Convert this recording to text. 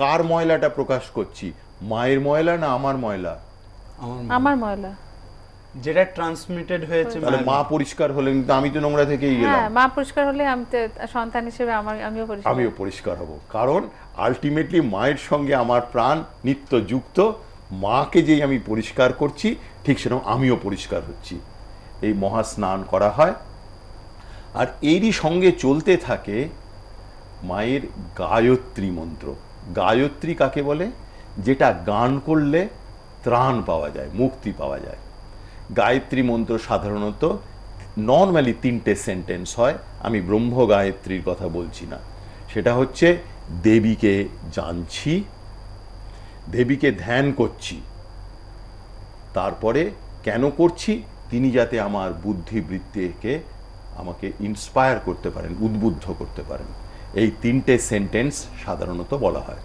কার ময়লাটা প্রকাশ করছি? মায়ের ময়লা না আমার ময়লা? আমার ময়লা। যেটা ট্রান্সমিটেড হয়েছে তাহলে মা পরিষ্কার হলেন কিন্তু আমি তো নোংরা থেকেই গেলাম। হ্যাঁ মা পরিষ্কার হলে আমি তো সন্তান হিসেবে আমার আমিও পরিষ্কার আমিও পরিষ্কার হব। কারণ আলটিমেটলি মায়ের সঙ্গে আমার প্রাণ নিত্য যুক্ত মাকে যেই আমি পরিষ্কার করছি ঠিক সেরকম আমিও পরিষ্কার হচ্ছি। এই মহা স্নান করা হয়। আর এরই সঙ্গে চলতে থাকে মায়ের গায়ত্রী মন্ত্র। গায়ত্রী কাকে বলে? যেটা গান করলে ত্রাণ পাওয়া যায়, মুক্তি পাওয়া যায়। গায়ত্রী মন্ত্র সাধারণত নর্মালি তিনটে সেন্টেন্স হয়। আমি ব্রহ্ম গায়ত্রীর কথা বলছি না। সেটা হচ্ছে, দেবীকে জানছি, দেবীকে ধ্যান করছি। তারপরে, কেন করছি? তিনি যাতে আমার বুদ্ধিবৃত্তিকে আমাকে ইন্সপায়ার করতে পারেন, উদ্বুদ্ধ করতে পারেন। এই তিনটে সেন্টেন্স সাধারণত বলা হয়।